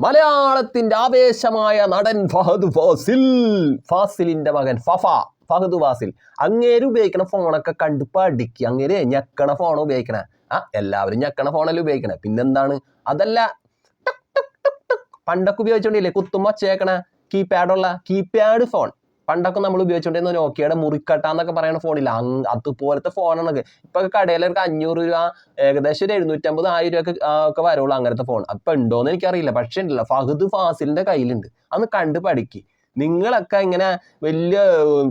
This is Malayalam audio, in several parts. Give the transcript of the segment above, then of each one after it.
മലയാളത്തിന്റെ ആവേശമായ നടൻ ഫഹദ് ഫാസിൽ. ഫാസിലിന്റെ മകൻ ഫഫ ഫഹദ് ഫാസിൽ. അങ്ങേര് ഉപയോഗിക്കണ ഫോണൊക്കെ കണ്ട് പഠിക്കുക അങ്ങേര് ഞെക്കണ ഫോൺ ഉപയോഗിക്കണ. ആ എല്ലാവരും ഞെക്കണ ഫോണല്ലേ ഉപയോഗിക്കണേ. പിന്നെന്താണ്? അതല്ല ടക് ടക് ടക് ടക് പണ്ടൊക്കെ ഉപയോഗിച്ചോണ്ടില്ലേ? കുത്തുമ്പോ ചേക്കണ കീപാഡുള്ള കീപാഡ് ഫോൺ. പണ്ടൊക്കെ നമ്മൾ ഉപയോഗിച്ചുകൊണ്ടിരുന്ന നോക്കിയുടെ മുറിക്കട്ട എന്നൊക്കെ പറയുന്ന ഫോണില്ല അതുപോലത്തെ ഫോണാണ് ഇപ്പൊ കടയിലൊക്കെ അഞ്ഞൂറ് രൂപ ഏകദേശം ഒരു എഴുന്നൂറ്റമ്പത് ആയിരം രൂപ ഒക്കെ വരുള്ളൂ അങ്ങനത്തെ ഫോൺ. അപ്പൊ ഉണ്ടോന്ന് എനിക്കറിയില്ല. പക്ഷെ ഉണ്ടല്ലോ ഫഹദ് ഫാസിലിന്റെ കയ്യിലുണ്ട്. അന്ന് കണ്ട് പഠിക്ക്. നിങ്ങളൊക്കെ ഇങ്ങനെ വലിയ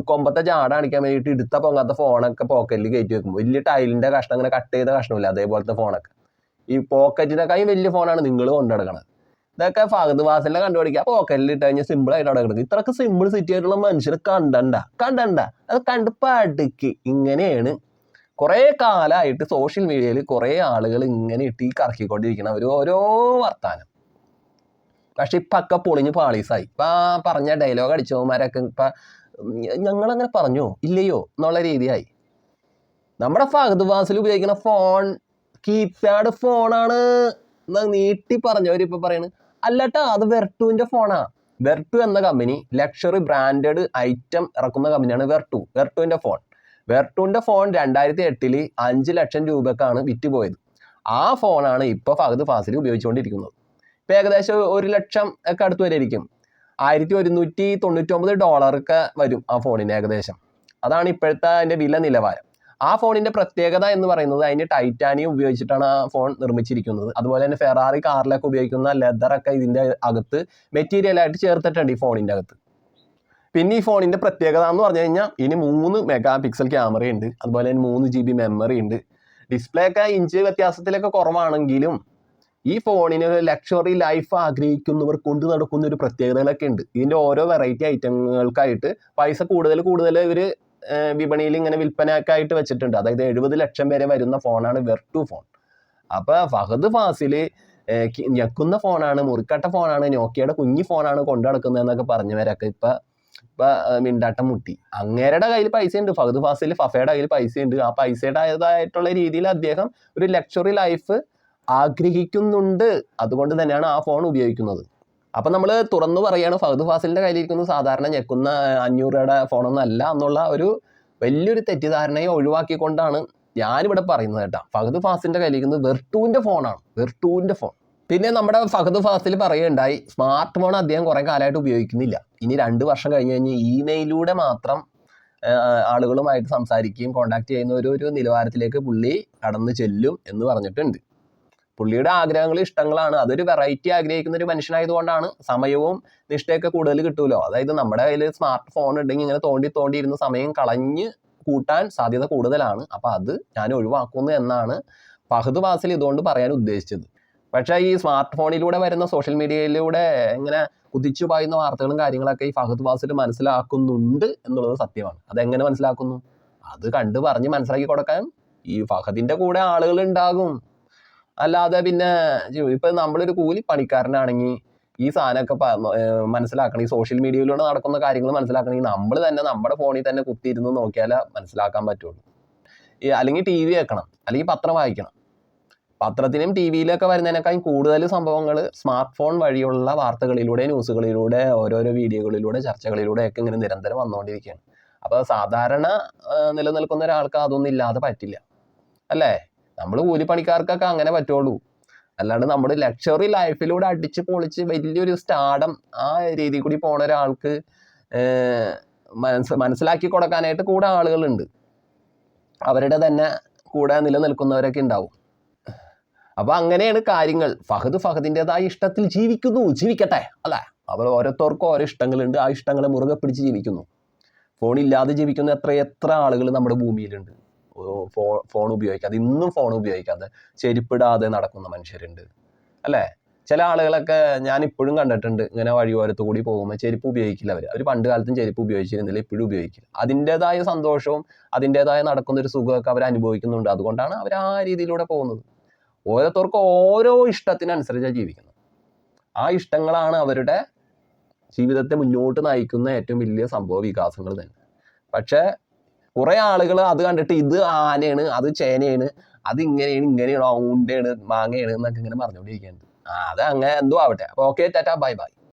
കൊമ്പത്തെ ജാട കാണിക്കാൻ വേണ്ടിയിട്ട് എടുത്ത പൊങ്ങാത്ത ഫോണൊക്കെ പോക്കറ്റിൽ കയറ്റി വെക്കും. വലിയ ടൈലിന്റെ കഷ്ണം ഇങ്ങനെ കട്ട് ചെയ്ത കഷ്ണമില്ല അതേപോലത്തെ ഫോണൊക്കെ? ഈ പോക്കറ്റിനെക്കാളും വലിയ ഫോണാണ് നിങ്ങൾ കൊണ്ടുനടക്കണത് ഇതൊക്കെ ഫഹദ് വാസലിനെ കണ്ടുപിടിക്കുക. പോക്കറ്റിൽ ഇട്ട് കഴിഞ്ഞാൽ സിമ്പിൾ ആയിട്ട് അവിടെ കിടക്കും. ഇത്രക്ക് സിമ്പിൾ സിറ്റി ആയിട്ടുള്ള മനുഷ്യരെ കണ്ടണ്ട കണ്ടണ്ട. അത് കണ്ട് പഠിക്ക്. ഇങ്ങനെയാണ് കുറേ കാലമായിട്ട് സോഷ്യൽ മീഡിയയിൽ കുറേ ആളുകൾ ഇങ്ങനെ ഇട്ട് ഈ കറക്കിക്കൊണ്ടിരിക്കണം ഒരു ഓരോ വർത്താനം. പക്ഷെ ഇപ്പൊ ഒക്കെ പൊളിഞ്ഞ് പാളീസായി. ഇപ്പൊ ആ പറഞ്ഞ ഡയലോഗ് അടിച്ചവന്മാരൊക്കെ ഇപ്പൊ ഞങ്ങളങ്ങനെ പറഞ്ഞു ഇല്ലയോ എന്നുള്ള രീതിയായി. നമ്മുടെ ഫഹദ് വാസിൽ ഉപയോഗിക്കുന്ന ഫോൺ കീപാഡ് ഫോണാണ് നീട്ടി പറഞ്ഞവരിപ്പോൾ പറയണ്. അല്ലട്ടാ അത് വെർട്ടുവിന്റെ ഫോണാ. വെർട്ടു എന്ന കമ്പനി ലക്ഷറി ബ്രാൻഡഡ് ഐറ്റം ഇറക്കുന്ന കമ്പനിയാണ് വെർട്ടു. വെർട്ടുവിന്റെ ഫോൺ. വെർട്ടുവിന്റെ ഫോൺ രണ്ടായിരത്തി എട്ടിൽ അഞ്ച് ലക്ഷം രൂപക്കാണ് വിറ്റ് പോയത് ആ ഫോണാണ് ഇപ്പൊ ഫഹദ് ഫാസിൽ ഉപയോഗിച്ചുകൊണ്ടിരിക്കുന്നത്. ഇപ്പൊ ഏകദേശം ഒരു ലക്ഷം ഒക്കെ അടുത്ത് വരെയിരിക്കും ആയിരത്തി ഒരുന്നൂറ്റി തൊണ്ണൂറ്റൊമ്പത് ഡോളറൊക്കെ വരും ആ ഫോണിന് ഏകദേശം. അതാണ് ഇപ്പോഴത്തെ അതിന്റെ വില നിലവാരം. ആ ഫോണിന്റെ പ്രത്യേകത എന്ന് പറയുന്നത് അതിന് ടൈറ്റാനിയം ഉപയോഗിച്ചിട്ടാണ് ആ ഫോൺ നിർമ്മിച്ചിരിക്കുന്നത്. അതുപോലെ തന്നെ ഫെറാറി കാറിലൊക്കെ ഉപയോഗിക്കുന്ന ലെതറൊക്കെ ഇതിന്റെ അകത്ത് മെറ്റീരിയൽ ആയിട്ട് ചേർത്തിട്ടുണ്ട് ഈ ഫോണിന്റെ അകത്ത്. പിന്നെ ഈ ഫോണിന്റെ പ്രത്യേകത എന്ന് പറഞ്ഞു കഴിഞ്ഞാൽ ഇനി മൂന്ന് മെഗാ പിക്സൽ ക്യാമറ ഉണ്ട്. അതുപോലെ തന്നെ മൂന്ന് ജി ബി മെമ്മറി ഉണ്ട്. ഡിസ്പ്ലേ ഒക്കെ ഇഞ്ച് വ്യത്യാസത്തിലൊക്കെ കുറവാണെങ്കിലും ഈ ഫോണിന് ലക്ഷറി ലൈഫ് ആഗ്രഹിക്കുന്നവർ കൊണ്ട് നടക്കുന്ന ഒരു പ്രത്യേകതകളൊക്കെ ഉണ്ട്. ഇതിന്റെ ഓരോ വെറൈറ്റി ഐറ്റങ്ങൾക്കായിട്ട് പൈസ കൂടുതൽ കൂടുതൽ ഇവർ ഏർ വിപണിയിൽ ഇങ്ങനെ വിൽപ്പനക്കായിട്ട് വെച്ചിട്ടുണ്ട്. അതായത് എഴുപത് ലക്ഷം വരെ വരുന്ന ഫോണാണ് വെർട്ടു ഫോൺ. അപ്പൊ ഫഹദ് ഫാസിൽ ഞെക്കുന്ന ഫോണാണ് മുറിക്കട്ട ഫോണാണ് നോക്കിയയുടെ കുഞ്ഞി ഫോണാണ് കൊണ്ടു നടക്കുന്നത് എന്നൊക്കെ പറഞ്ഞവരൊക്കെ ഇപ്പൊ ഇപ്പൊ മിണ്ടാട്ടം മുട്ടി. അങ്ങേരുടെ കയ്യിൽ പൈസ ഉണ്ട് ഫഹദ് ഫാസിൽ ഫഫയുടെ കയ്യിൽ പൈസ ഉണ്ട് ആ പൈസയുടേതായിട്ടുള്ള രീതിയിൽ അദ്ദേഹം ഒരു ലക്ഷറി ലൈഫ് ആഗ്രഹിക്കുന്നുണ്ട്. അതുകൊണ്ട് തന്നെയാണ് ആ ഫോൺ ഉപയോഗിക്കുന്നത്. അപ്പൊ നമ്മൾ തുറന്നു പറയുകയാണ് ഫഹദ് ഫാസിലിന്റെ കയ്യിലിരിക്കുന്നത് സാധാരണ ഞെക്കുന്ന അഞ്ഞൂറ് രൂപയുടെ ഫോണൊന്നും അല്ല എന്നുള്ള ഒരു വലിയൊരു തെറ്റിദ്ധാരണയെ ഒഴിവാക്കിക്കൊണ്ടാണ് ഞാനിവിടെ പറയുന്നത് കേട്ടോ. ഫഹദ് ഫാസിലിന്റെ കയ്യിലിരിക്കുന്നത് വെർട്ടൂവിന്റെ ഫോണാണ് വെർട്ടൂവിന്റെ ഫോൺ. പിന്നെ നമ്മുടെ ഫഹദ് ഫാസിൽ പറയുകയുണ്ടായി സ്മാർട്ട് ഫോൺ അദ്ദേഹം കുറേ കാലമായിട്ട് ഉപയോഗിക്കുന്നില്ല. ഇനി രണ്ട് വർഷം കഴിഞ്ഞ് കഴിഞ്ഞ് ഇമെയിലൂടെ മാത്രം ആളുകളുമായിട്ട് സംസാരിക്കുകയും കോണ്ടാക്ട് ചെയ്യുന്ന ഒരു ഒരു നിലവാരത്തിലേക്ക് പുള്ളി കടന്നു ചെല്ലും എന്ന് പറഞ്ഞിട്ടുണ്ട്. പുള്ളിയുടെ ആഗ്രഹങ്ങൾ ഇഷ്ടങ്ങളാണ്. അതൊരു വെറൈറ്റി ആഗ്രഹിക്കുന്ന ഒരു മനുഷ്യനായതുകൊണ്ടാണ് സമയവും നിഷ്ഠയൊക്കെ കൂടുതൽ കിട്ടുമല്ലോ അതായത് നമ്മുടെ കയ്യിൽ സ്മാർട്ട് ഫോൺ ഉണ്ടെങ്കിൽ ഇങ്ങനെ തോണ്ടി തോണ്ടി ഇരുന്ന് സമയം കളഞ്ഞ് കൂട്ടാൻ സാധ്യത കൂടുതലാണ്. അപ്പൊ അത് ഞാൻ ഒഴിവാക്കുന്നു എന്നാണ് ഫഹദ് വാസിൽ ഇതുകൊണ്ട് പറയാൻ ഉദ്ദേശിച്ചത്. പക്ഷേ ഈ സ്മാർട്ട് ഫോണിലൂടെ വരുന്ന സോഷ്യൽ മീഡിയയിലൂടെ ഇങ്ങനെ കുതിച്ചു പായുന്ന വാർത്തകളും കാര്യങ്ങളൊക്കെ ഈ ഫഹദ് വാസിൽ മനസ്സിലാക്കുന്നുണ്ട് എന്നുള്ളത് സത്യമാണ്. അതെങ്ങനെ മനസ്സിലാക്കുന്നു? അത് കണ്ട് പറഞ്ഞ് മനസ്സിലാക്കി കൊടുക്കാൻ ഈ ഫഹദിന്റെ കൂടെ ആളുകൾ ഉണ്ടാകും. അല്ലാതെ പിന്നെ ഇപ്പൊ നമ്മളൊരു കൂലി പണിക്കാരനാണെങ്കിൽ ഈ സാധനമൊക്കെ മനസ്സിലാക്കണം ഈ സോഷ്യൽ മീഡിയയിലൂടെ നടക്കുന്ന കാര്യങ്ങൾ മനസ്സിലാക്കണമെങ്കിൽ നമ്മൾ തന്നെ നമ്മുടെ ഫോണിൽ തന്നെ കുത്തിയിരുന്ന് നോക്കിയാലേ മനസ്സിലാക്കാൻ പറ്റുള്ളൂ. ഈ അല്ലെങ്കിൽ ടി വി വെക്കണം അല്ലെങ്കിൽ പത്രം വായിക്കണം. പത്രത്തിനും ടി വിയിലൊക്കെ വരുന്നതിനേക്കാൾ കൂടുതൽ സംഭവങ്ങൾ സ്മാർട്ട് ഫോൺ വഴിയുള്ള വാർത്തകളിലൂടെ ന്യൂസുകളിലൂടെ ഓരോരോ വീഡിയോകളിലൂടെ ചർച്ചകളിലൂടെ ഒക്കെ ഇങ്ങനെ നിരന്തരം വന്നുകൊണ്ടിരിക്കുകയാണ്. അപ്പോൾ സാധാരണ നിലനിൽക്കുന്ന ഒരാൾക്ക് അതൊന്നും ഇല്ലാതെ പറ്റില്ല. അല്ലേ? നമ്മൾ കൂലിപ്പണിക്കാർക്കൊക്കെ അങ്ങനെ പറ്റുള്ളൂ. അല്ലാണ്ട് നമ്മുടെ ലക്ഷറി ലൈഫിലൂടെ അടിച്ച് പൊളിച്ച് വലിയൊരു സ്റ്റാഡം ആ രീതിയിൽ കൂടി പോണ ഒരാൾക്ക് മനസ്സിലാക്കി കൊടുക്കാനായിട്ട് കൂടെ ആളുകളുണ്ട്. അവരുടെ തന്നെ കൂടെ നിലനിൽക്കുന്നവരൊക്കെ ഉണ്ടാവും. അപ്പോൾ അങ്ങനെയാണ് കാര്യങ്ങൾ. ഫഹദ് ഫഹദിന്റെതായ ഇഷ്ടത്തിൽ ജീവിക്കുന്നു. ജീവിക്കട്ടെ അല്ലേ? അവർ ഓരോരുത്തർക്കും ഓരോ ഇഷ്ടങ്ങളുണ്ട്. ആ ഇഷ്ടങ്ങളെ മുറുകെ പിടിച്ച് ജീവിക്കുന്നു. ഫോണില്ലാതെ ജീവിക്കുന്ന എത്ര എത്ര ആളുകൾ നമ്മുടെ ഭൂമിയിലുണ്ട്. ഫോൺ ഫോൺ ഉപയോഗിക്കാതെ ഇന്നും ഫോൺ ഉപയോഗിക്കാതെ ചെരുപ്പിടാതെ നടക്കുന്ന മനുഷ്യരുണ്ട്. അല്ലേ? ചില ആളുകളൊക്കെ ഞാൻ ഇപ്പോഴും കണ്ടിട്ടുണ്ട് ഇങ്ങനെ വഴിയോരത്ത് കൂടി പോകുമ്പോൾ ചെരുപ്പ് ഉപയോഗിക്കില്ല അവർ അവർ പണ്ട് കാലത്തും ചെരുപ്പ് ഉപയോഗിച്ചിരുന്നില്ല ഇപ്പോഴും ഉപയോഗിക്കില്ല. അതിന്റെതായ സന്തോഷവും അതിന്റെതായ നടക്കുന്ന ഒരു സുഖമൊക്കെ അവർ അനുഭവിക്കുന്നുണ്ട്. അതുകൊണ്ടാണ് അവർ ആ രീതിയിലൂടെ പോകുന്നത്. ഓരോരുത്തർക്കും ഓരോ ഇഷ്ടത്തിനനുസരിച്ചാണ് ജീവിക്കുന്നത്. ആ ഇഷ്ടങ്ങളാണ് അവരുടെ ജീവിതത്തെ മുന്നോട്ട് നയിക്കുന്ന ഏറ്റവും വലിയ സംഭവ വികാസങ്ങൾ തന്നെ. പക്ഷേ കുറെ ആളുകൾ അത് കണ്ടിട്ട് ഇത് ആനയാണ് അത് ചേനയാണ് അത് ഇങ്ങനെയാണ് ഇങ്ങനെയാണ് ഔണ്ടയാണ് മാങ്ങയാണ് എന്നൊക്കെ ഇങ്ങനെ പറഞ്ഞുകൊണ്ടിരിക്കുന്നുണ്ട്. ആ അത് അങ്ങനെ എന്തോ ആവട്ടെ. അപ്പോൾ ഓക്കെ ടാറ്റാ ബൈ ബൈ